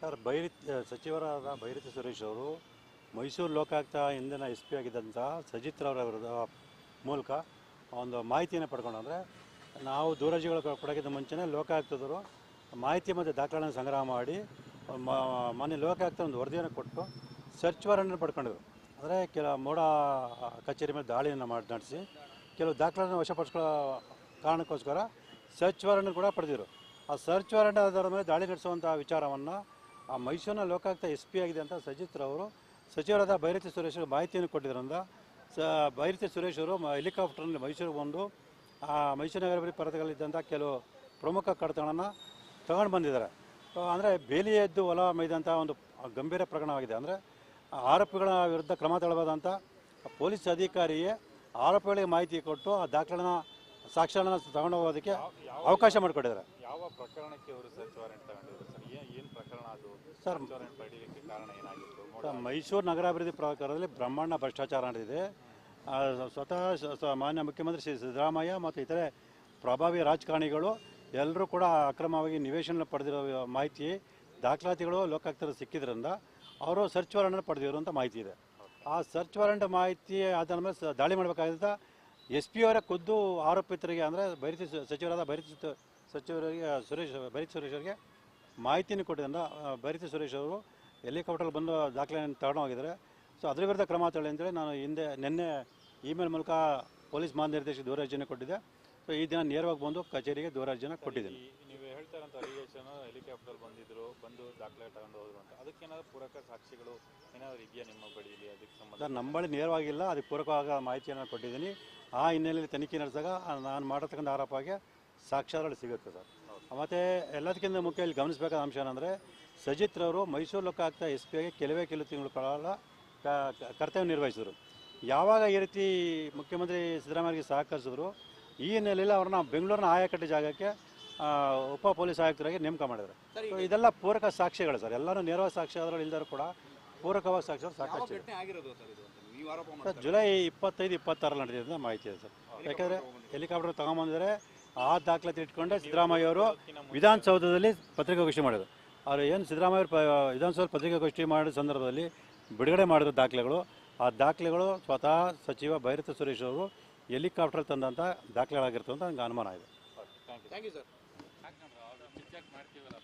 Sir, ಬೈರಿತ್ ಸಚಿವರಾದ ಬೈರತಿ ಸುರೇಶ್ ಅವರು ಮೈಸೂರು ಲೋಕಾಯುಕ್ತ ಹಿಂದಿನ ಎಸ್ ಪಿ ಆಗಿದ್ದಂಥ ಸಜಿತ್ ರವರ ಮೂಲಕ ಒಂದು ಮಾಹಿತಿಯನ್ನು ಪಡ್ಕೊಂಡು ಅಂದರೆ ನಾವು ದೂರಜಿಗಳು ಕೊಡೋಕ್ಕಿಂತ ಮುಂಚೆನೇ ಲೋಕಾಯುಕ್ತದವರು ಮಾಹಿತಿ ಮತ್ತು ದಾಖಲೆಗಳನ್ನು ಸಂಗ್ರಹ ಮಾಡಿ, ಮ- ಮೊನ್ನೆ ಲೋಕಾಯುಕ್ತ ಒಂದು ವರದಿಯನ್ನು ಕೊಟ್ಟು ಸರ್ಚ್ ವಾರಂಟನ್ನು ಪಡ್ಕೊಂಡಿದ್ರು. ಅಂದರೆ ಕೆಲ ಮೋಡ ಕಚೇರಿ ಮೇಲೆ ದಾಳಿಯನ್ನು ಮಾಡಿ, ನಡೆಸಿ, ಕೆಲವು ದಾಖಲೆಗಳನ್ನು ವಶಪಡಿಸ್ಕೊಳ್ಳೋ ಕಾರಣಕ್ಕೋಸ್ಕರ ಸರ್ಚ್ ವಾರಂಟನ್ನು ಕೂಡ ಪಡೆದಿರು ಆ ಸರ್ಚ್ ವಾರೆಂಟ್ ಆಧಾರದ ಮೇಲೆ ದಾಳಿ ನಡೆಸುವಂಥ ವಿಚಾರವನ್ನು ಆ ಮೈಸೂರಿನ ಲೋಕಾಯುಕ್ತ ಎಸ್ ಪಿ ಆಗಿದೆ ಅಂತ ಸಜಿತ್ ಅವರು ಸಚಿವರಾದ ಭೈರತಿ ಸುರೇಶ್ ಅವರು ಮಾಹಿತಿಯನ್ನು ಕೊಟ್ಟಿದ್ದರಿಂದ ಸ, ಭೈರತಿ ಸುರೇಶ್ ಅವರು ಹೆಲಿಕಾಪ್ಟರ್ನಲ್ಲಿ ಮೈಸೂರಿಗೆ ಬಂದು ಆ ಮೈಸೂರು ನಗರ ಪರದೆಗಳಿದ್ದಂಥ ಕೆಲವು ಪ್ರಮುಖ ಕಡತಗಳನ್ನು ತಗೊಂಡು ಬಂದಿದ್ದಾರೆ. ಅಂದರೆ ಬೇಲಿ ಎದ್ದು ಹೊಲ ಮೈದಂಥ ಒಂದು ಗಂಭೀರ ಪ್ರಕರಣವಾಗಿದೆ. ಅಂದರೆ ಆರೋಪಿಗಳ ವಿರುದ್ಧ ಕ್ರಮ ತಳವಾದಂಥ ಪೊಲೀಸ್ ಅಧಿಕಾರಿಯೇ ಆರೋಪಿಗಳಿಗೆ ಮಾಹಿತಿ ಕೊಟ್ಟು ಆ ದಾಖಲೆನ ಸಾಕ್ಷ್ಯಗಳನ್ನ ತಗೊಂಡು ಹೋಗೋದಕ್ಕೆ ಅವಕಾಶ ಮಾಡಿಕೊಟ್ಟಿದ್ದಾರೆ. ಯಾವ ಪ್ರಕರಣಕ್ಕೆ ಅವರು ಸರ್ಚ್ ವಾರೆಂಟ್ ತಗೊಂಡಿದ್ರು ಸರ್? ಏನು ಏನು ಪ್ರಕರಣ ಅದು? ಸರ್ ಸರ್ಚ್ ವಾರೆಂಟ್ ಪಡೀಲಿಕ್ಕೆ ಕಾರಣ ಏನಾಗಿತ್ತು? ಸರ್, ಮೈಸೂರು ನಗರಾಭಿವೃದ್ಧಿ ಪ್ರಕಾರದಲ್ಲಿ ಬ್ರಹ್ಮಾಂಡ ಭ್ರಷ್ಟಾಚಾರ ನಡೆದಿದೆ. ಸ್ವತಃ ಮಾನ್ಯ ಮುಖ್ಯಮಂತ್ರಿ ಶ್ರೀ ಸಿದ್ದರಾಮಯ್ಯ ಮತ್ತು ಇತರೆ ಪ್ರಭಾವಿ ರಾಜಕಾರಣಿಗಳು ಎಲ್ಲರೂ ಕೂಡ ಅಕ್ರಮವಾಗಿ ನಿವೇಶನ ಪಡೆದಿರೋ ಮಾಹಿತಿ ದಾಖಲಾತಿಗಳು ಲೋಕಾಯುಕ್ತರು ಸಿಕ್ಕಿದ್ರಿಂದ ಅವರು ಸರ್ಚ್ ವಾರೆಂಟ್ ಪಡೆದಿರುವಂಥ ಅಂತ ಮಾಹಿತಿ ಇದೆ. ಆ ಸರ್ಚ್ ವಾರೆಂಟ್ ಮಾಹಿತಿ ಆದ ಮೇಲೆ ದಾಳಿ ಮಾಡಬೇಕಾಗಿದ್ದ ಎಸ್ ಪಿ ಅವರ ಖುದ್ದು ಆರೋಪಿತರಿಗೆ ಅಂದರೆ ಬೈರತಿ ಸಚಿವರಾದ ಬೈರತಿ ಸಚಿವರಿಗೆ ಸುರೇಶ್ ಬೈರತಿ ಸುರೇಶ್ ಅವರಿಗೆ ಮಾಹಿತಿಯನ್ನು ಕೊಟ್ಟಿದ್ದರಿಂದ ಬೈರತಿ ಸುರೇಶ್ ಅವರು ಹೆಲಿಕಾಪ್ಟರ್ ಬಂದು ದಾಖಲೆಯನ್ನು ತಗೊಂಡು ಹೋಗಿದ್ದಾರೆ ಸೊ ಅದರ ವಿರುದ್ಧ ಕ್ರಮ ತಗೊಳ್ಳಿ ಅಂತೇಳಿ ನಾನು ಹಿಂದೆ ನಿನ್ನೆ ಇಮೇಲ್ ಮೂಲಕ ಪೊಲೀಸ್ ಮಹಾನಿರ್ದೇಶಕ ದೂರಾರ್ಜನೆ ಕೊಟ್ಟಿದ್ದೆ. ಸೊ ಈ ದಿನ ನೇರವಾಗಿ ಬಂದು ಕಚೇರಿಗೆ ದೂರಾರ್ಜನೆ ಕೊಟ್ಟಿದ್ದೀನಿ. ನೀವು ಹೇಳ್ತಾ ಇರೋಂಥ ಅಲಿಗೇಷನ್ ಹೆಲಿಕಾಪ್ಟರ್ ಬಂದಿದ್ರು ಬಂದು ದಾಖಲೆ ತಗೊಂಡು ಹೋದ್ರು ಅಂತ. ಅದಕ್ಕೇನಾದ್ರು ಪೂರಕ ಸಾಕ್ಷಿಗಳು ಏನಾದ್ರು ಇದೆಯಾ ನಿಮ್ಮ ಬಳಿಯಲ್ಲಿ ಅದಕ್ಕೆ ಸಂಬಂಧ ನಮ್ಮ ಬಳಿ ನೇರವಾಗಿಲ್ಲ. ಅದಕ್ಕೆ ಪೂರಕವಾದ ಮಾಹಿತಿಯನ್ನು ಕೊಟ್ಟಿದ್ದೀನಿ. ಆ ಹಿನ್ನೆಲೆಯಲ್ಲಿ ತನಿಖೆ ನಡೆಸಿದಾಗ ನಾನು ಮಾಡತಕ್ಕಂಥ ಆರೋಪಕ್ಕೆ ಸಾಕ್ಷ್ಯಾಧಾರಗಳು ಸಿಗುತ್ತೆ ಸರ್. ಮತ್ತು ಎಲ್ಲದಕ್ಕಿಂತ ಮುಖ್ಯ ಇಲ್ಲಿ ಗಮನಿಸಬೇಕಾದ ಅಂಶ ಏನಂದರೆ ಸಜಿತ್ ರವರು ಮೈಸೂರು ಆಗ್ತಾ ಎಸ್ ಪಿ ಆಗಿ ಕೆಲವೇ ಕೆಲವು ತಿಂಗಳು ಕಾಲ ಕರ್ತವ್ಯ ನಿರ್ವಹಿಸಿದರು. ಯಾವಾಗ ಈ ರೀತಿ ಮುಖ್ಯಮಂತ್ರಿ ಸಿದ್ದರಾಮಯ್ಯಗೆ ಸಹಕರಿಸಿದ್ರು ಈ ಹಿನ್ನೆಲೆಯಲ್ಲಿ ಅವ್ರನ್ನ ಬೆಂಗಳೂರಿನ ಆಯಕಟ್ಟೆ ಜಾಗಕ್ಕೆ ಉಪ ಪೊಲೀಸ್ ಆಯುಕ್ತರಾಗಿ ನೇಮಕ ಮಾಡಿದ್ದಾರೆ ಇದೆಲ್ಲ ಪೂರಕ ಸಾಕ್ಷ್ಯಗಳು ಸರ್. ಎಲ್ಲರೂ ನೇರವಾದ ಸಾಕ್ಷ್ಯಾಧಾರಗಳು ಇಲ್ಲದರೂ ಕೂಡ ಪೂರಕವಾದ ಸಾಕ್ಷ್ಯಗಳು ಯಾವ ಸಾಕಷ್ಟು. ಇದೆ ಘಟನೆ ಆಗಿರೋದು ಸರ್ ಇದು ಅಂತ ನೀವು? ಆರೋಪ ಸರ್ ಜುಲೈ ಇಪ್ಪತ್ತೈದು ಇಪ್ಪತ್ತಾರಲ್ಲಿ ನಡೆದಿದೆ ಅಂತ ಮಾಹಿತಿ ಇದೆ ಸರ್. ಯಾಕಂದರೆ ಹೆಲಿಕಾಪ್ಟರ್ ತಗೊಂಬಂದರೆ ಆ ದಾಖಲಾತಿ ಇಟ್ಕೊಂಡೆ ಸಿದ್ದರಾಮಯ್ಯ ಅವರು ವಿಧಾನಸೌಧದಲ್ಲಿ ಪತ್ರಿಕಾಗೋಷ್ಠಿ ಮಾಡಿದರು. ಅವರು ಏನು ಸಿದ್ದರಾಮಯ್ಯ ಅವರು ವಿಧಾನಸೌಧ ಪತ್ರಿಕಾಗೋಷ್ಠಿ ಮಾಡಿದ ಸಂದರ್ಭದಲ್ಲಿ ಬಿಡುಗಡೆ ಮಾಡಿದ ದಾಖಲೆಗಳು ಆ ದಾಖಲೆಗಳು ಸ್ವತಃ ಸಚಿವ ಭೈರತ ಸುರೇಶ್ ಅವರು ಹೆಲಿಕಾಪ್ಟರ್ ತಂದಂಥ ದಾಖಲೆಗಳಾಗಿರ್ತವೆ ಅಂತ ನನಗೆ ಅನುಮಾನ ಇದೆ. Thank you thank you sir ಮಾಡ್ತೀವಲ್ಲ